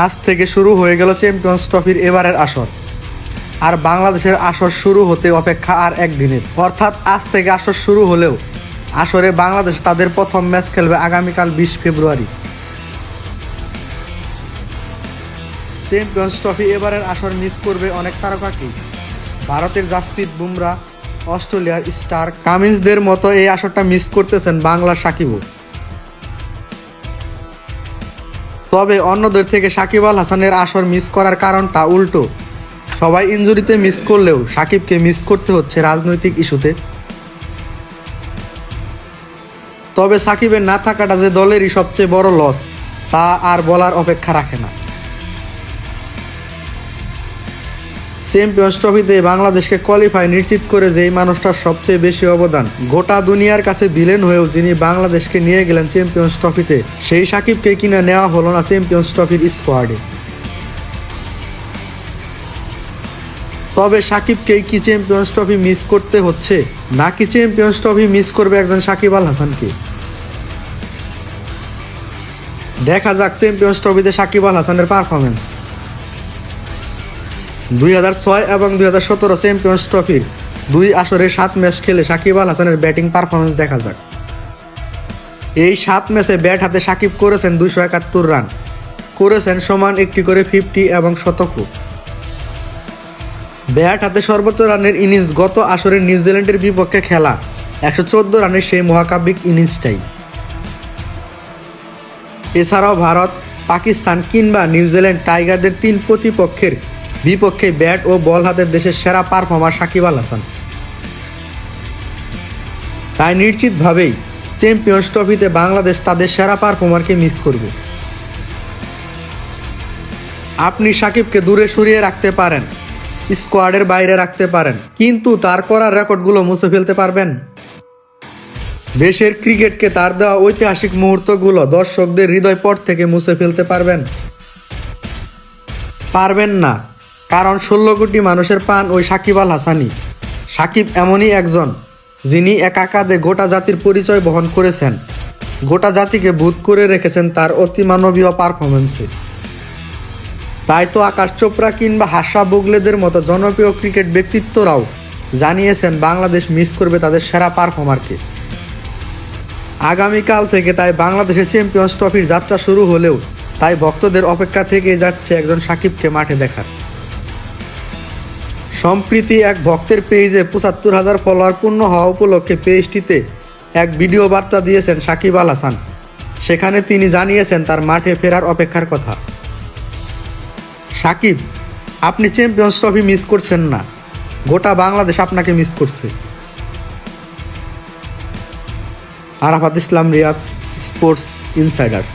আজ থেকে শুরু হয়ে গেল চ্যাম্পিয়ন্স ট্রফির এবারের আসর। আর বাংলাদেশের আসর শুরু হতে অপেক্ষা আর একদিনের। অর্থাৎ আজ থেকে আসর শুরু হলেও আসরে বাংলাদেশ তাদের প্রথম ম্যাচ খেলবে আগামীকাল বিশ ফেব্রুয়ারি। চ্যাম্পিয়ন্স ট্রফি এবারের আসর মিস করবে অনেক তারকাকেই। ভারতের জাসপ্রীত বুমরা, অস্ট্রেলিয়ার স্টার কামিন্সদের মতো এই আসরটা মিস করতেছেন বাংলার সাকিবও। তবে অন্যদের থেকে সাকিব আল হাসানের আসর মিস করার কারণটা উল্টো। সবাই ইঞ্জুরিতে মিস করলেও সাকিবকে মিস করতে হচ্ছে রাজনৈতিক ইস্যুতে। তবে সাকিবের না থাকাটা যে দলেরই সবচেয়ে বড় লস তা আর বলার অপেক্ষা রাখে না। চ্যাম্পিয়ন্স ট্রফিতে বাংলাদেশকে কোয়ালিফাই নিশ্চিত করে যেই মানুষটার সবচেয়ে বেশি অবদান। গোটা দুনিয়ার কাছে বিলেন হয়েও যিনি বাংলাদেশকে নিয়ে গেলেন চ্যাম্পিয়ন্স ট্রফিতে সেই সাকিবকে কিনা নেওয়া হলো না চ্যাম্পিয়ন্স ট্রফির স্কোয়াডে তবে সাকিবকেই কি চ্যাম্পিয়ন্স ট্রফি মিস করতে হচ্ছে? নাকি চ্যাম্পিয়ন্স ট্রফি মিস করবে একজন সাকিব আল হাসানকে? দেখা যাক চ্যাম্পিয়ন্স ট্রফিতে সাকিব আল হাসানের পারফরমেন্স দুই হাজার ছয় এবং দুই হাজার সতেরো চ্যাম্পিয়ন্স ট্রফির দুই আসরে সাত ম্যাচ খেলে সাকিব আল হাসানের ব্যাটিং পারফরমেন্স দেখা যাক। এই সাত ম্যাচে ব্যাট হাতে সাকিব করেছেন দুশো একাত্তর রান করেছেন সমান একটি করে ফিফটি এবং শতকও ব্যাট হাতে সর্বোচ্চ রানের ইনিংস গত আসরে নিউজিল্যান্ডের বিপক্ষে খেলা, একশো চোদ্দ রানের সেই মহাকাব্যিক ইনিংসটাই এছাড়াও ভারত, পাকিস্তান কিংবা নিউজিল্যান্ড টাইগারদের তিন প্রতিপক্ষের বিপক্ষে ব্যাট ও বল হাতের দেশের সেরা পারফর্মার সাকিব আল হাসান। তাই নিশ্চিতভাবেই চ্যাম্পিয়ন্স ট্রফিতে বাংলাদেশ তাদের সেরা পারফর্মারকে মিস করবে। আপনি সাকিবকে দূরে সরিয়ে রাখতে পারেন, স্কোয়াডের বাইরে রাখতে পারেন, কিন্তু তার করা রেকর্ডগুলো মুছে ফেলতে পারবেন। দেশের ক্রিকেটকে তার দেওয়া ঐতিহাসিক মুহূর্তগুলো দর্শকদের হৃদয় পট থেকে মুছে ফেলতে পারবেন। পারবেন না। কারণ ষোলো কোটি মানুষের পান ওই সাকিব আল হাসানি সাকিব এমনই একজন, যিনি একাকাদে গোটা জাতির পরিচয় বহন করেছেন। গোটা জাতিকে ভূত করে রেখেছেন তার অতিমানবীয় পারফরমেন্সে তাই তো আকাশ চোপড়া কিংবা হাসা বুগলেদের মতো জনপ্রিয় ক্রিকেট ব্যক্তিত্বরাও জানিয়েছেন, বাংলাদেশ মিস করবে তাদের সেরা পারফর্মারকে। আগামীকাল থেকে তাই বাংলাদেশের চ্যাম্পিয়ন্স ট্রফির যাত্রা শুরু হলেও তাই ভক্তদের অপেক্ষা থেকে যাচ্ছে একজন সাকিবকে মাঠে দেখার। সম্প্রীতি এক ভক্তের পেজে পঁচাত্তর হাজার ফলোয়ার পূর্ণ হওয়া উপলক্ষে পেজটিতে এক ভিডিও বার্তা দিয়েছেন সাকিব আল হাসান। সেখানে তিনি জানিয়েছেন, তার মাঠে ফেরার অপেক্ষার কথা। সাকিব, আপনি চ্যাম্পিয়ন্স ট্রফি মিস করছেন না। গোটা বাংলাদেশ আপনাকে মিস করছে। Arafat Islam, Riyad sports insiders.